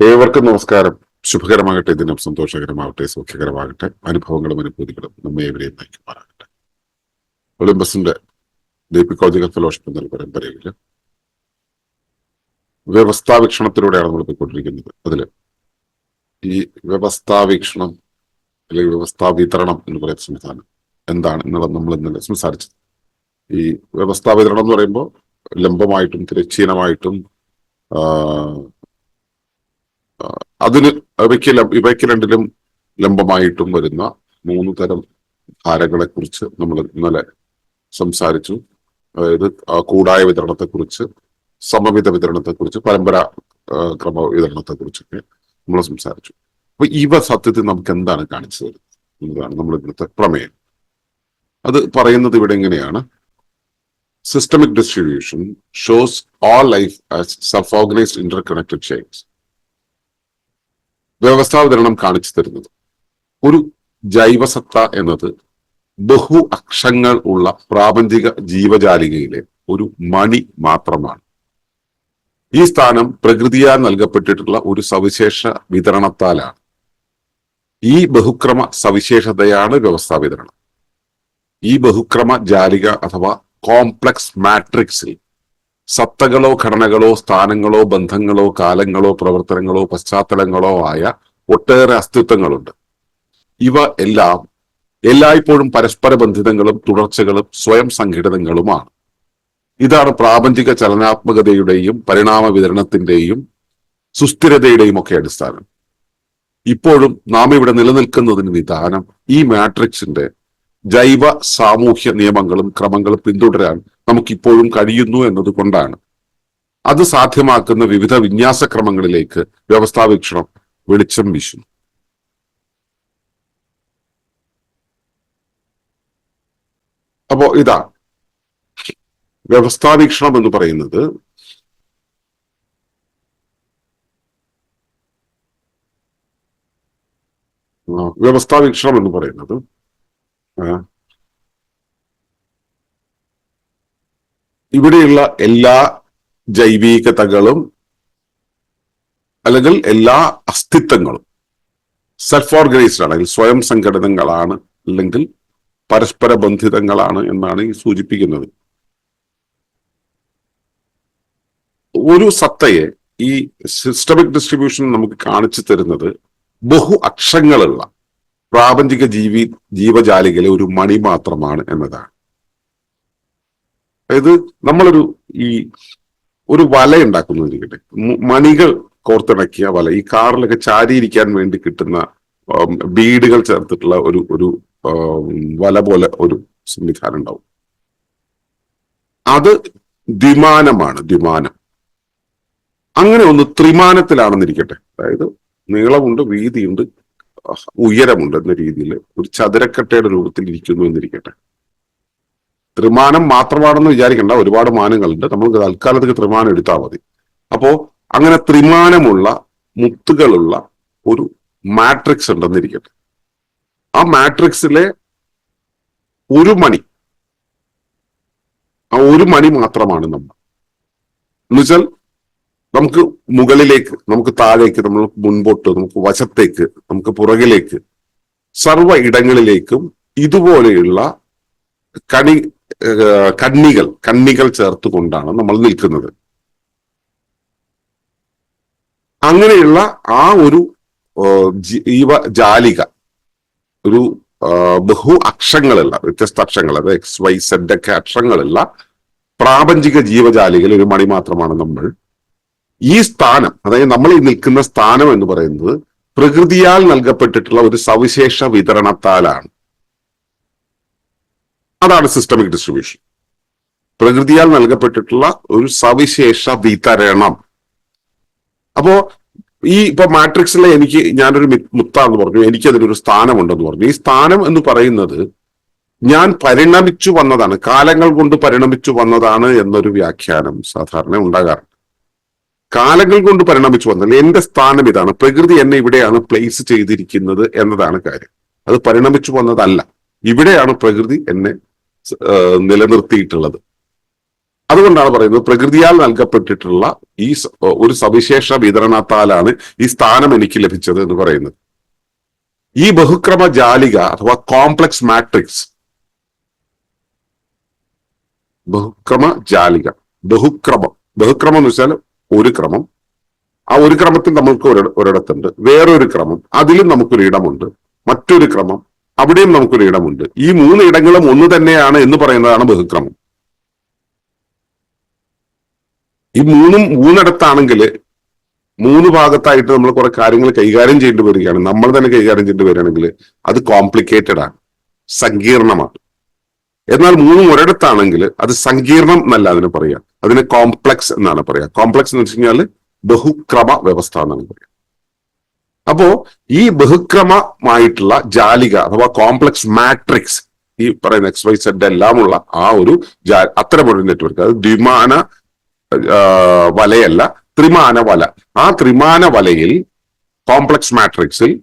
ഏവർക്കും നമസ്കാരം. ശുഭകരമാകട്ടെ. ദിനം സന്തോഷകരമാകട്ടെ. സൗഖ്യകരമാകട്ടെ അനുഭവങ്ങളും അനുഭൂതികളും നമ്മെ ഏവരെയും നയിക്കുമാറാകട്ടെ. ഒളിമ്പസിന്റെ ദീപികോജിക ഫെലോഷിപ്പ് എന്ന പരമ്പരയിൽ വ്യവസ്ഥാവീക്ഷണത്തിലൂടെയാണ് നമ്മൾ പോയിക്കൊണ്ടിരിക്കുന്നത്. അതിൽ ഈ വ്യവസ്ഥാവീക്ഷണം അല്ലെങ്കിൽ വ്യവസ്ഥാ വിതരണം എന്ന് പറയുന്ന സംവിധാനം എന്താണ് എന്നുള്ളത് നമ്മൾ ഇന്നലെ സംസാരിച്ചത്. ഈ വ്യവസ്ഥാ വിതരണം എന്ന് പറയുമ്പോൾ ലംബമായിട്ടും ആ, അതിന് ഇവയ്ക്ക് ഇവയ്ക്ക് രണ്ടിലും ലംബമായിട്ടും വരുന്ന മൂന്ന് തരം ധാരകളെ കുറിച്ച് നമ്മൾ ഇന്നലെ സംസാരിച്ചു. അതായത് കൂടായ വിതരണത്തെ കുറിച്ച് സമവിത വിതരണത്തെ കുറിച്ച് പരമ്പര ക്രമ വിതരണത്തെ കുറിച്ചൊക്കെ നമ്മൾ സംസാരിച്ചു. അപ്പൊ ഇവ സത്യത്തിൽ നമുക്ക് എന്താണ് കാണിച്ചു തരുന്നത് എന്നതാണ് നമ്മൾ ഇവിടുത്തെ പ്രമേയം. അത് പറയുന്നത് ഇവിടെ എങ്ങനെയാണ്? Systemic distribution shows all life as self organised interconnected chains. വ്യവസ്ഥാവതരണം കാണിച്ചു തരുന്നത്. ഒരു ജൈവസത്ത എന്നത് ബഹു അക്ഷങ്ങൾ ഉള്ള പ്രാപഞ്ചിക ജീവജാലികയിലെ ഒരു മണി മാത്രമാണ്. ഈ സ്ഥാനം പ്രകൃതിയാൽ നൽകപ്പെട്ടിട്ടുള്ള ഒരു സവിശേഷ വിതരണത്താലാണ്. ഈ ബഹുക്രമ സവിശേഷതയാണ് വ്യവസ്ഥാ വിതരണം. ഈ ബഹുക്രമ ജാലിക അഥവാ കോംപ്ലക്സ് മാട്രിക്സിൽ സത്തകളോ ഘടനകളോ സ്ഥാനങ്ങളോ ബന്ധങ്ങളോ കാലങ്ങളോ പ്രവർത്തനങ്ങളോ പശ്ചാത്തലങ്ങളോ ആയ ഒട്ടേറെ അസ്തിത്വങ്ങളുണ്ട്. ഇവ എല്ലാം എല്ലായ്പ്പോഴും പരസ്പര ബന്ധിതങ്ങളും തുടർച്ചകളും സ്വയം സംഘടിതങ്ങളുമാണ്. ഇതാണ് പ്രാപഞ്ചിക ചലനാത്മകതയുടെയും പരിണാമ വിതരണത്തിന്റെയും സുസ്ഥിരതയുടെയും ഒക്കെ അടിസ്ഥാനം. ഇപ്പോഴും നാം ഇവിടെ നിലനിൽക്കുന്നതിന് വിധാനം ഈ മാട്രിക്സിന്റെ ജൈവ സാമൂഹ്യ നിയമങ്ങളും ക്രമങ്ങളും പിന്തുടരാൻ നമുക്കിപ്പോഴും കഴിയുന്നു എന്നതുകൊണ്ടാണ്. അത് സാധ്യമാക്കുന്ന വിവിധ വിന്യാസക്രമങ്ങളിലേക്ക് വ്യവസ്ഥാവീക്ഷണം വെളിച്ചം വീശുന്നു. അപ്പോ ഇതാ. വ്യവസ്ഥാവീക്ഷണം എന്ന് പറയുന്നത് വ്യവസ്ഥാവീക്ഷണം എന്ന് പറയുന്നത് ഇവിടെയുള്ള എല്ലാ ജൈവികതകളും അല്ലെങ്കിൽ എല്ലാ അസ്തിത്വങ്ങളും സെൽഫ് ഓർഗനൈസ്ഡ് ആണ് അല്ലെങ്കിൽ സ്വയം സംഘടിതങ്ങളാണ് അല്ലെങ്കിൽ പരസ്പര ബന്ധിതങ്ങളാണ് എന്നാണ് ഈ സൂചിപ്പിക്കുന്നത്. ഒരു സത്തയെ ഈ സിസ്റ്റമിക് ഡിസ്ട്രിബ്യൂഷൻ നമുക്ക് കാണിച്ചു തരുന്നത് ബഹു അക്ഷങ്ങളുള്ള പ്രാപഞ്ചിക ജീവി ജീവജാലികളെ ഒരു മണി മാത്രമാണ് എന്നതാണ്. അതായത് നമ്മളൊരു ഈ ഒരു വല ഉണ്ടാക്കുന്നതിരിക്കട്ടെ മണികൾ കോർത്തിണക്കിയ വല. ഈ കാറിലൊക്കെ ചാരിയിരിക്കാൻ വേണ്ടി കിട്ടുന്ന ബീഡുകൾ ചേർത്തിട്ടുള്ള ഒരു ഒരു വല പോലെ ഒരു സംവിധാനം ഉണ്ടാവും. അത് ദ്വിമാനമാണ് ദ്വിമാനം. അങ്ങനെ ഒന്ന് ത്രിമാനത്തിലാണെന്നിരിക്കട്ടെ അതായത് നീളമുണ്ട് വീതിയുണ്ട് ഉയരമുണ്ട് എന്ന രീതിയിൽ ഒരു ചതുരക്കട്ടയുടെ രൂപത്തിൽ ഇരിക്കുന്നു എന്നിരിക്കട്ടെ ത്രിമാനം മാത്രമാണെന്ന് വിചാരിക്കേണ്ട. ഒരുപാട് മാനങ്ങളുണ്ട്. നമ്മൾ തൽക്കാലത്തേക്ക് ത്രിമാനം എടുത്താൽ മതി. അപ്പോ അങ്ങനെ ത്രിമാനമുള്ള മുത്തുകളുള്ള ഒരു മാട്രിക്സ് ഉണ്ടെന്നിരിക്കട്ടെ. ആ മാട്രിക്സിലെ ഒരു മണി ആ ഒരു മണി മാത്രമാണ് നമ്മൾ. എന്നുവെച്ചാൽ നമുക്ക് മുകളിലേക്ക് നമുക്ക് താഴേക്ക് നമ്മൾ മുൻപോട്ട് നമുക്ക് വശത്തേക്ക് നമുക്ക് പുറകിലേക്ക് സർവ ഇടങ്ങളിലേക്കും ഇതുപോലെയുള്ള കണി കണ്ണികൾ കണ്ണികൾ ചേർത്തുകൊണ്ടാണ് നമ്മൾ നിൽക്കുന്നത്. അങ്ങനെയുള്ള ആ ഒരു ജീവ ജാലിക ഒരു ബഹു അക്ഷങ്ങളുള്ള വ്യത്യസ്ത അക്ഷങ്ങൾ അത് എക്സ് വൈ സെഡ് ഒക്കെ അക്ഷങ്ങളുള്ള പ്രാപഞ്ചിക ജീവജാലികൾ ഒരു മണി മാത്രമാണ് നമ്മൾ. ഈ സ്ഥാനം അതായത് നമ്മൾ ഈ നിൽക്കുന്ന സ്ഥാനം എന്ന് പറയുന്നത് പ്രകൃതിയാൽ നൽകപ്പെട്ടിട്ടുള്ള ഒരു സവിശേഷ വിതരണത്താലാണ്. അതാണ് സിസ്റ്റമിക് ഡിസ്ട്രിബ്യൂഷൻ പ്രകൃതിയാൽ നൽകപ്പെട്ടിട്ടുള്ള ഒരു സവിശേഷ വിതരണം. അപ്പോ ഈ ഇപ്പൊ മാട്രിക്സിലെ എനിക്ക് ഞാനൊരു മുത്ത മുത്താന്ന് പറഞ്ഞു. എനിക്ക് അതിനൊരു സ്ഥാനമുണ്ടെന്ന് പറഞ്ഞു. ഈ സ്ഥാനം എന്ന് പറയുന്നത് ഞാൻ പരിണമിച്ചു വന്നതാണ്. കാലങ്ങൾ കൊണ്ട് പരിണമിച്ചു വന്നതാണ് എന്നൊരു വ്യാഖ്യാനം സാധാരണ ഉണ്ടാകാറുണ്ട്. കാലങ്ങൾ കൊണ്ട് പരിണമിച്ചു വന്നത് എന്റെ സ്ഥാനം ഇതാണ്. പ്രകൃതി എന്നെ ഇവിടെയാണ് പ്ലേസ് ചെയ്തിരിക്കുന്നത് എന്നതാണ് കാര്യം. അത് പരിണമിച്ചു വന്നതല്ല. ഇവിടെയാണ് പ്രകൃതി എന്നെ നിലനിർത്തിയിട്ടുള്ളത്. അതുകൊണ്ടാണ് പറയുന്നത് പ്രകൃതിയാൽ നൽകപ്പെട്ടിട്ടുള്ള ഈ ഒരു സവിശേഷ വിതരണത്താലാണ് ഈ സ്ഥാനം എനിക്ക് ലഭിച്ചത് എന്ന് പറയുന്നത്. ഈ ബഹുക്രമ ജാലിക അഥവാ കോംപ്ലക്സ് മാട്രിക്സ് ബഹുക്രമ ജാലിക ബഹുക്രമം ബഹുക്രമം എന്ന് വെച്ചാൽ ഒരു ക്രമം. ആ ഒരു ക്രമത്തിൽ നമുക്ക് ഒരു ഒരിടത്തുണ്ട്. വേറൊരു ക്രമം. അതിലും നമുക്കൊരു ഇടമുണ്ട് മറ്റൊരു ക്രമം. അവിടെയും നമുക്കൊരു ഇടമുണ്ട്. ഈ മൂന്ന് ഇടങ്ങളും ഒന്ന് തന്നെയാണ് എന്ന് പറയുന്നതാണ് ബഹുക്രമം. ഈ മൂന്നും മൂന്നിടത്താണെങ്കിൽ മൂന്ന് ഭാഗത്തായിട്ട് നമ്മൾ കുറെ കാര്യങ്ങൾ കൈകാര്യം ചെയ്യേണ്ടി വരികയാണ്. നമ്മൾ തന്നെ കൈകാര്യം ചെയ്യേണ്ടി വരികയാണെങ്കിൽ അത് കോംപ്ലിക്കേറ്റഡ് ആണ്. സങ്കീർണമാണ്. എന്നാൽ മൂന്നും ഒരിടത്താണെങ്കിൽ അത് സങ്കീർണം എന്നല്ല അതിന് പറയാം. അതിന് കോംപ്ലക്സ് എന്നാണ് പറയാ. കോംപ്ലക്സ് എന്ന് വെച്ച് കഴിഞ്ഞാൽ ബഹുക്രമ വ്യവസ്ഥ എന്നാണ് പറയുക അപ്പോ ഈ ബഹുക്രമമായിട്ടുള്ള ജാലിക അഥവാ കോംപ്ലക്സ് മാട്രിക്സ് ഈ പറയുന്ന എക്സ് വൈ സെഡ് എല്ലാമുള്ള ആ ഒരു ജാ- അത്തരമൊരു നെറ്റ്വർക്ക് അത് ദ്വിമാന വലയല്ല ത്രിമാന വല. ആ ത്രിമാന വലയിൽ കോംപ്ലക്സ് മാട്രിക്സിൽ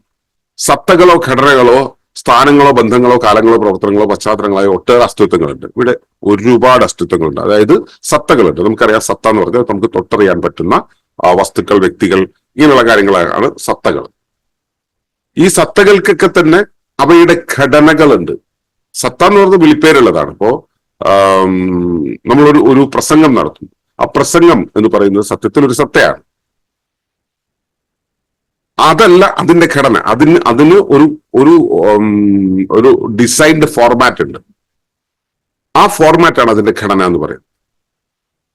സത്തകളോ ഘടനകളോ സ്ഥാനങ്ങളോ ബന്ധങ്ങളോ കാലങ്ങളോ പ്രവർത്തനങ്ങളോ പശ്ചാത്തലങ്ങളോ ഒട്ടേറെ അസ്തിത്വങ്ങളുണ്ട്. ഇവിടെ ഒരുപാട് അസ്തിത്വങ്ങളുണ്ട്. അതായത് സത്തകളുണ്ട്. നമുക്കറിയാം സത്ത എന്ന് പറഞ്ഞാൽ നമുക്ക് തൊട്ടറിയാൻ പറ്റുന്ന വസ്തുക്കൾ വ്യക്തികൾ ഇങ്ങനെയുള്ള കാര്യങ്ങളാണ് സത്തകൾ. ഈ സത്തകൾക്കൊക്കെ തന്നെ അവയുടെ ഘടനകളുണ്ട്. സത്ത എന്ന് പറഞ്ഞ വിളിപ്പേരുള്ളതാണ്. ഇപ്പോ ആം, നമ്മളൊരു ഒരു പ്രസംഗം നടത്തും ആ പ്രസംഗം എന്ന് പറയുന്നത് സത്യത്തിൽ ഒരു സത്തയാണ്. അതല്ല അതിന്റെ ഘടന. അതിന് അതിന് ഒരു ഒരു ഒരു ഡിസൈൻഡ് ഫോർമാറ്റ് ഉണ്ട്. ആ ഫോർമാറ്റാണ് അതിന്റെ ഘടന എന്ന് പറയുന്നത്.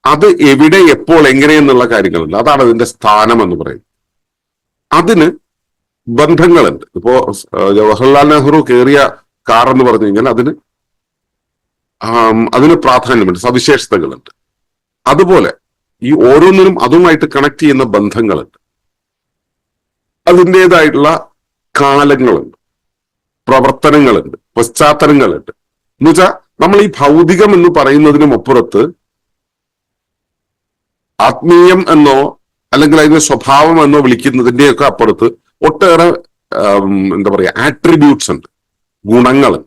അത് എവിടെ എപ്പോൾ എങ്ങനെ എന്നുള്ള കാര്യങ്ങളുണ്ട്. അതാണ് അതിന്റെ സ്ഥാനം എന്ന് പറയുന്നത്. അതിന് ബന്ധങ്ങളുണ്ട്. ഇപ്പോ ജവഹർലാൽ നെഹ്റു കയറിയ കാർ എന്ന് പറഞ്ഞു കഴിഞ്ഞാൽ അതിന് അതിന് പ്രാധാന്യമുണ്ട് സവിശേഷതകളുണ്ട്. അതുപോലെ ഈ ഓരോന്നിനും അതുമായിട്ട് കണക്ട് ചെയ്യുന്ന ബന്ധങ്ങളുണ്ട്. അതിന്റെതായിട്ടുള്ള കാലങ്ങളുണ്ട് പ്രവർത്തനങ്ങളുണ്ട് പശ്ചാത്തലങ്ങളുണ്ട്. എന്നുവെച്ചാൽ നമ്മൾ ഈ ഭൗതികം എന്ന് പറയുന്നതിനും അപ്പുറത്ത് ആത്മീയം എന്നോ അല്ലെങ്കിൽ അതിന്റെ സ്വഭാവം എന്നോ വിളിക്കുന്നതിന്റെയൊക്കെ അപ്പുറത്ത് ഒട്ടേറെ എന്താ പറയുക ആട്രിബ്യൂട്ട്സ് ഉണ്ട്. ഗുണങ്ങൾ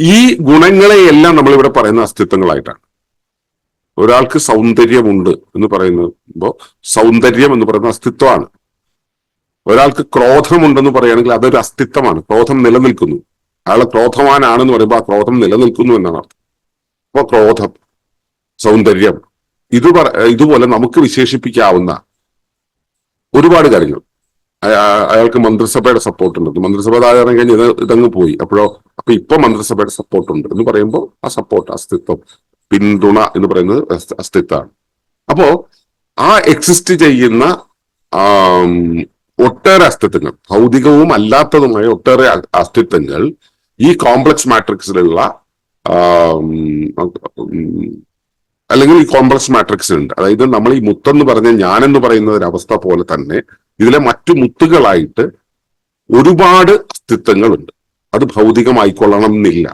ഈ ഗുണങ്ങളെയെല്ലാം നമ്മൾ ഇവിടെ പറയുന്ന അസ്തിത്വങ്ങളായിട്ടാണ്. ഒരാൾക്ക് സൗന്ദര്യമുണ്ട് എന്ന് പറയുമ്പോൾ സൗന്ദര്യം എന്ന് പറയുന്ന അസ്തിത്വമാണ്. ഒരാൾക്ക് ക്രോധമുണ്ടെന്ന് പറയുകയാണെങ്കിൽ അതൊരു അസ്തിത്വമാണ്. ക്രോധം നിലനിൽക്കുന്നു. അയാൾ ക്രോധവാനാണെന്ന് പറയുമ്പോൾ ആ ക്രോധം നിലനിൽക്കുന്നു എന്നാണ് അർത്ഥം. അപ്പോൾ ക്രോധം സൗന്ദര്യം ഇത് ഇതുപോലെ നമുക്ക് വിശേഷിപ്പിക്കാവുന്ന ഒരുപാട് കാര്യങ്ങൾ. അയാൾക്ക് മന്ത്രിസഭയുടെ സപ്പോർട്ട് ഉണ്ട്. മന്ത്രിസഭ താഴെ കഴിഞ്ഞ് ഇത് ഇതങ്ങ് പോയി. അപ്പോഴോ അപ്പൊ ഇപ്പൊ മന്ത്രിസഭയുടെ സപ്പോർട്ട് ഉണ്ട് എന്ന് പറയുമ്പോൾ ആ സപ്പോർട്ട് അസ്തിത്വം പിന്തുണ എന്ന് പറയുന്നത് അസ്തി- അസ്തിത്വമാണ്. അപ്പോ ആ എക്സിസ്റ്റ് ചെയ്യുന്ന ഒട്ടേറെ അസ്തിത്വങ്ങൾ ഭൗതികവും അല്ലാത്തതുമായ ഒട്ടേറെ അസ്തിത്വങ്ങൾ ഈ കോംപ്ലക്സ് മാട്രിക്സിലുള്ള അല്ലെങ്കിൽ ഈ കോംപ്ലക്സ് മാട്രിക്സ് ഉണ്ട് അതായത് നമ്മൾ ഈ മുത്തെന്ന് പറഞ്ഞ ഞാനെന്ന് പറയുന്ന ഒരു അവസ്ഥ പോലെ തന്നെ ഇതിലെ മറ്റു മുത്തുകളായിട്ട് ഒരുപാട് അസ്തിത്വങ്ങളുണ്ട്. അത് ഭൗതികമായിക്കൊള്ളണം എന്നില്ല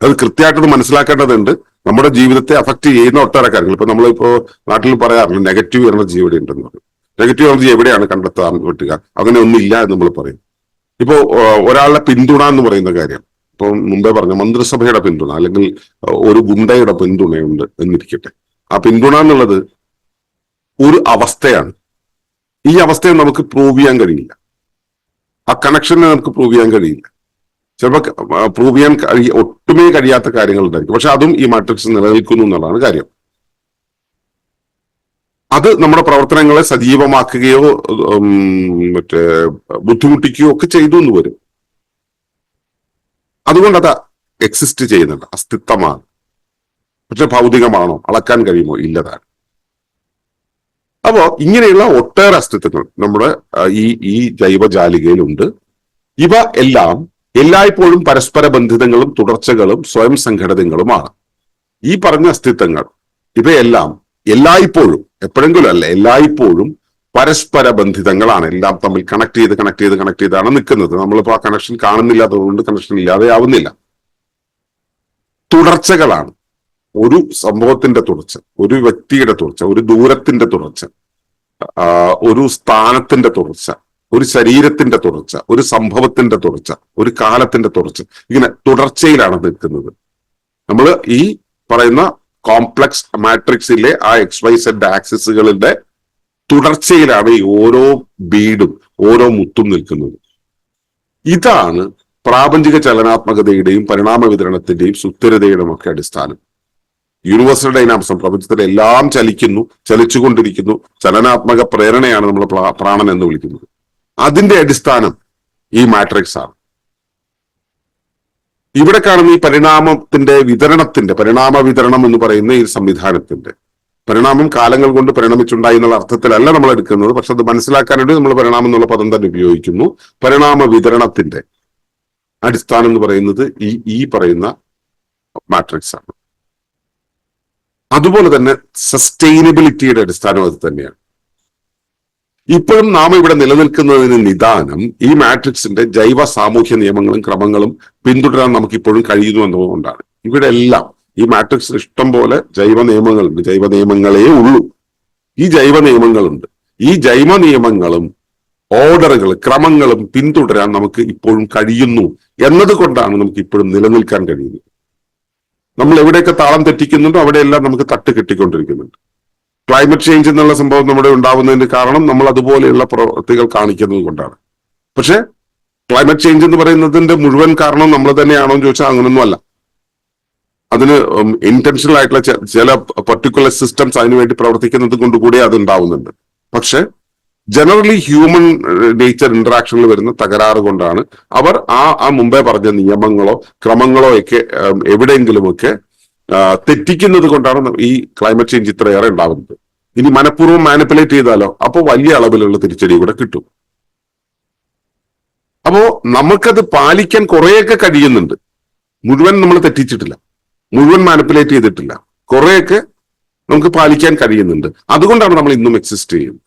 അത് കൃത്യമായിട്ടൊന്ന് മനസ്സിലാക്കേണ്ടതുണ്ട്. നമ്മുടെ ജീവിതത്തെ അഫക്റ്റ് ചെയ്യുന്ന ഒട്ടേറെ കാര്യങ്ങൾ. ഇപ്പൊ നമ്മളിപ്പോ നാട്ടിൽ പറയാറുണ്ട് നെഗറ്റീവ് എനർജി എവിടെ ഉണ്ടെന്ന് പറയും നെഗറ്റീവ് എനർജി എവിടെയാണ് കണ്ടെത്താൻ പറ്റുക? അങ്ങനെ ഒന്നില്ല എന്ന് നമ്മൾ പറയും. ഇപ്പോ ഒരാളുടെ പിന്തുണ എന്ന് പറയുന്ന കാര്യം. ഇപ്പൊ മുമ്പേ പറഞ്ഞ മന്ത്രിസഭയുടെ പിന്തുണ അല്ലെങ്കിൽ ഒരു ഗുണ്ടയുടെ പിന്തുണയുണ്ട് എന്നിരിക്കട്ടെ. ആ പിന്തുണ എന്നുള്ളത് ഒരു അവസ്ഥയാണ്. ഈ അവസ്ഥയെ നമുക്ക് പ്രൂവ് ചെയ്യാൻ കഴിയില്ല. ആ കണക്ഷനെ നമുക്ക് പ്രൂവ് ചെയ്യാൻ കഴിയില്ല. ചിലപ്പോൾ പ്രൂവ് ചെയ്യാൻ കഴിയ ഒട്ടുമേ കഴിയാത്ത കാര്യങ്ങൾ ഉണ്ടായിരിക്കും. പക്ഷെ അതും ഈ മാട്രിക്സ് നിലനിൽക്കുന്നു എന്നുള്ളതാണ് കാര്യം. അത് നമ്മുടെ പ്രവർത്തനങ്ങളെ സജീവമാക്കുകയോ മറ്റേ ബുദ്ധിമുട്ടിക്കുകയോ ഒക്കെ ചെയ്തു എന്ന് വരും. അതുകൊണ്ട് അത് എക്സിസ്റ്റ് ചെയ്യുന്നുണ്ട് അസ്തിത്വമാണ്. പക്ഷെ ഭൗതികമാണോ? അളക്കാൻ കഴിയുമോ? ഇല്ലതാണ്. അപ്പോ ഇങ്ങനെയുള്ള ഒട്ടേറെ അസ്തിത്വങ്ങൾ നമ്മുടെ ഈ ഈ ജൈവജാലികയിലുണ്ട്. ഇവ എല്ലാം എല്ലായ്പ്പോഴും പരസ്പര ബന്ധിതങ്ങളും തുടർച്ചകളും സ്വയം സംഘടിതങ്ങളുമാണ്. ഈ പറഞ്ഞ അസ്തിത്വങ്ങൾ ഇവയെല്ലാം എല്ലായ്പ്പോഴും എപ്പോഴെങ്കിലും അല്ല എല്ലായ്പ്പോഴും പരസ്പര ബന്ധിതങ്ങളാണ് എല്ലാം തമ്മിൽ കണക്ട് ചെയ്ത് കണക്ട് ചെയ്ത് കണക്ട് ചെയ്താണ് നിൽക്കുന്നത്. നമ്മളിപ്പോ ആ കണക്ഷൻ കാണുന്നില്ലാത്തതുകൊണ്ട് കണക്ഷൻ ഇല്ലാതെ ആവുന്നില്ല. തുടർച്ചകളാണ്. ഒരു സംഭവത്തിന്റെ തുടർച്ച ഒരു വ്യക്തിയുടെ തുടർച്ച ഒരു ദൂരത്തിന്റെ തുടർച്ച ഒരു സ്ഥാനത്തിന്റെ തുടർച്ച ഒരു ശരീരത്തിന്റെ തുടർച്ച ഒരു സംഭവത്തിന്റെ തുടർച്ച ഒരു കാലത്തിന്റെ തുടർച്ച ഇങ്ങനെ തുടർച്ചയിലാണ് നിൽക്കുന്നത്. നമ്മൾ ഈ പറയുന്ന കോംപ്ലക്സ് മാട്രിക്സിലെ ആ എക്സ് വൈ സെഡ് ആക്സിസുകളുടെ തുടർച്ചയിലാണ് ഈ ഓരോ ബീഡും ഓരോ മുത്തും നിൽക്കുന്നത്. ഇതാണ് പ്രാപഞ്ചിക ചലനാത്മകതയുടെയും പരിണാമ വിതരണത്തിന്റെയും സുസ്ഥിരതയുടെയും ഒക്കെ അടിസ്ഥാനം. യൂണിവേഴ്സൽ ഡൈനാമിസം പ്രപഞ്ചത്തിൽ എല്ലാം ചലിക്കുന്നു ചലിച്ചുകൊണ്ടിരിക്കുന്നു. ചലനാത്മക പ്രേരണയാണ് നമ്മൾ പ്രാ- പ്രാണൻ എന്ന് വിളിക്കുന്നത്. അതിന്റെ അടിസ്ഥാനം ഈ മാട്രിക്സ് ആണ്. ഇവിടെ കാണുന്ന ഈ പരിണാമത്തിന്റെ വിതരണത്തിന്റെ പരിണാമ വിതരണം എന്ന് പറയുന്ന ഈ സംവിധാനത്തിന്റെ പരിണാമം കാലങ്ങൾ കൊണ്ട് പരിണമിച്ചുണ്ടായി എന്നുള്ള അർത്ഥത്തിലല്ല നമ്മൾ എടുക്കുന്നത്. പക്ഷെ അത് മനസ്സിലാക്കാനായിട്ട് നമ്മൾ പരിണാമം എന്നുള്ള പദം തന്നെ ഉപയോഗിക്കുന്നു. പരിണാമ വിതരണത്തിന്റെ അടിസ്ഥാനം എന്ന് പറയുന്നത് ഈ ഈ പറയുന്ന മാട്രിക്സ് ആണ്. അതുപോലെ തന്നെ സസ്റ്റൈനബിലിറ്റിയുടെ അടിസ്ഥാനം അത് തന്നെയാണ്. ഇപ്പോഴും നാം ഇവിടെ നിലനിൽക്കുന്നതിന് നിദാനം ഈ മാട്രിക്സിന്റെ ജൈവ സാമൂഹ്യ നിയമങ്ങളും ക്രമങ്ങളും പിന്തുടരാൻ നമുക്ക് ഇപ്പോഴും കഴിയുന്നു എന്നതുകൊണ്ടാണ് ഇവിടെ എല്ലാം ഈ മാട്രിക്സിൽ ഇഷ്ടം പോലെ ജൈവ നിയമങ്ങളുണ്ട്. ജൈവ നിയമങ്ങളേ ഉള്ളൂ. ഈ ജൈവ നിയമങ്ങളുണ്ട്. ഈ ജൈവ നിയമങ്ങളും ഓർഡറുകൾ ക്രമങ്ങളും പിന്തുടരാൻ നമുക്ക് ഇപ്പോഴും കഴിയുന്നു എന്നതുകൊണ്ടാണ് നമുക്ക് ഇപ്പോഴും നിലനിൽക്കാൻ കഴിയുന്നത്. നമ്മൾ എവിടെയൊക്കെ താളം തെറ്റിക്കുന്നുണ്ടോ അവിടെയെല്ലാം നമുക്ക് തട്ട് കെട്ടിക്കൊണ്ടിരിക്കുന്നുണ്ട്. ക്ലൈമറ്റ് ചേഞ്ച് എന്നുള്ള സംഭവം നമ്മുടെ ഉണ്ടാവുന്നതിന് കാരണം നമ്മൾ അതുപോലെയുള്ള പ്രവൃത്തികൾ കാണിക്കുന്നത് കൊണ്ടാണ്. പക്ഷെ ക്ലൈമറ്റ് ചേഞ്ച് എന്ന് പറയുന്നതിന്റെ മുഴുവൻ കാരണം നമ്മൾ തന്നെയാണോ എന്ന് ചോദിച്ചാൽ അങ്ങനൊന്നും അല്ല. അതിന് ഇന്റൻഷണൽ ആയിട്ടുള്ള ചില പർട്ടിക്കുലർ സിസ്റ്റംസ് അതിനുവേണ്ടി പ്രവർത്തിക്കുന്നത് കൊണ്ട് കൂടി അത് ഉണ്ടാവുന്നുണ്ട്. പക്ഷെ ജനറലി ഹ്യൂമൻ നേച്ചർ ഇന്ററാക്ഷനിൽ വരുന്ന തകരാറ് കൊണ്ടാണ് അവർ ആ ആ മുമ്പേ പറഞ്ഞ നിയമങ്ങളോ ക്രമങ്ങളോ ഒക്കെ എവിടെയെങ്കിലുമൊക്കെ തെറ്റിക്കുന്നത് കൊണ്ടാണ് ഈ ക്ലൈമറ്റ് ചേഞ്ച് ഇത്രയേറെ ഉണ്ടാകുന്നത് ഇനി മനഃപൂർവം മാനിപ്പുലേറ്റ് ചെയ്താലോ അപ്പോൾ വലിയ അളവിലുള്ള തിരിച്ചടി കൂടെ കിട്ടും. അപ്പോ നമുക്കത് പാലിക്കാൻ കുറെയൊക്കെ കഴിയുന്നുണ്ട്. മുഴുവൻ നമ്മൾ തെറ്റിച്ചിട്ടില്ല. മുഴുവൻ മാനിപ്പുലേറ്റ് ചെയ്തിട്ടില്ല. കുറെയൊക്കെ നമുക്ക് പാലിക്കാൻ കഴിയുന്നുണ്ട്. അതുകൊണ്ടാണ് നമ്മൾ ഇന്നും എക്സിസ്റ്റ് ചെയ്യുന്നത്.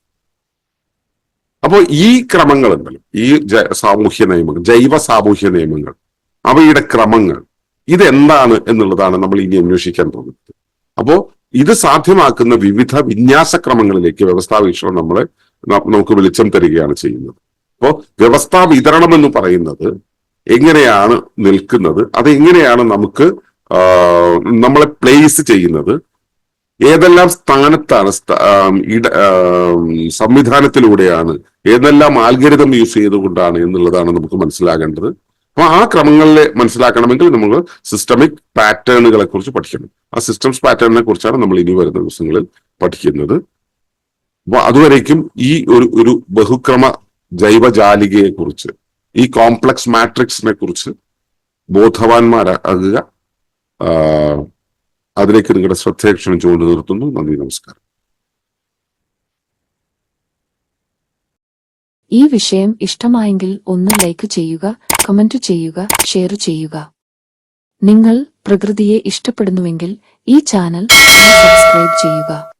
അപ്പോൾ ഈ ക്രമങ്ങൾ ക്രമങ്ങളുണ്ടല്ലോ ഈ സാമൂഹ്യ നിയമങ്ങൾ ജൈവ സാമൂഹ്യ നിയമങ്ങൾ അവയുടെ ക്രമങ്ങൾ ഇതെന്താണ് എന്നുള്ളതാണ് നമ്മൾ ഇനി അന്വേഷിക്കാൻ പോകുന്നത്. അപ്പോൾ ഇത് സാധ്യമാക്കുന്ന വിവിധ വിന്യാസക്രമങ്ങളിലേക്ക് വ്യവസ്ഥാ വീക്ഷണം നമ്മളെ നമുക്ക് വെളിച്ചം തരികയാണ് ചെയ്യുന്നത്. അപ്പോൾ വ്യവസ്ഥാ വിതരണം എന്ന് പറയുന്നത് എങ്ങനെയാണ് നിൽക്കുന്നത് അത് എങ്ങനെയാണ് നമുക്ക് നമ്മളെ പ്ലേസ് ചെയ്യുന്നത്. ഏതെല്ലാം സ്ഥാനത്താണ് ഇട- സംവിധാനത്തിലൂടെയാണ് ഏതെല്ലാം ആൽഗരിതം യൂസ് ചെയ്തുകൊണ്ടാണ് എന്നുള്ളതാണ് നമുക്ക് മനസ്സിലാകേണ്ടത്. അപ്പൊ ആ ക്രമങ്ങളിലെ മനസ്സിലാക്കണമെങ്കിൽ നമ്മൾ സിസ്റ്റമിക് പാറ്റേണുകളെ കുറിച്ച് പഠിക്കണം. ആ സിസ്റ്റംസ് പാറ്റേണിനെ കുറിച്ചാണ് നമ്മൾ ഇനി വരുന്ന ദിവസങ്ങളിൽ പഠിക്കുന്നത്. അപ്പൊ അതുവരേക്കും ഈ ഒരു ഒരു ബഹുക്രമ ജൈവജാലികയെ കുറിച്ച് ഈ കോംപ്ലക്സ് മാട്രിക്സിനെ കുറിച്ച് ബോധവാന്മാരാകുക അതിലേക്ക് നിങ്ങളുടെ ശ്രദ്ധേക്ഷണം ക്ഷണിച്ചുകൊണ്ട് നിർത്തുന്നു. നന്ദി നമസ്കാരം. ഈ വിഷയം ഇഷ്ടമായെങ്കിൽ ഒന്ന് ലൈക്ക് ചെയ്യുക കമന്റ് ചെയ്യുക ഷെയർ ചെയ്യുക. നിങ്ങൾ പ്രകൃതിയെ ഇഷ്ടപ്പെടുന്നുവെങ്കിൽ ഈ ചാനൽ സബ്സ്ക്രൈബ് ചെയ്യുക.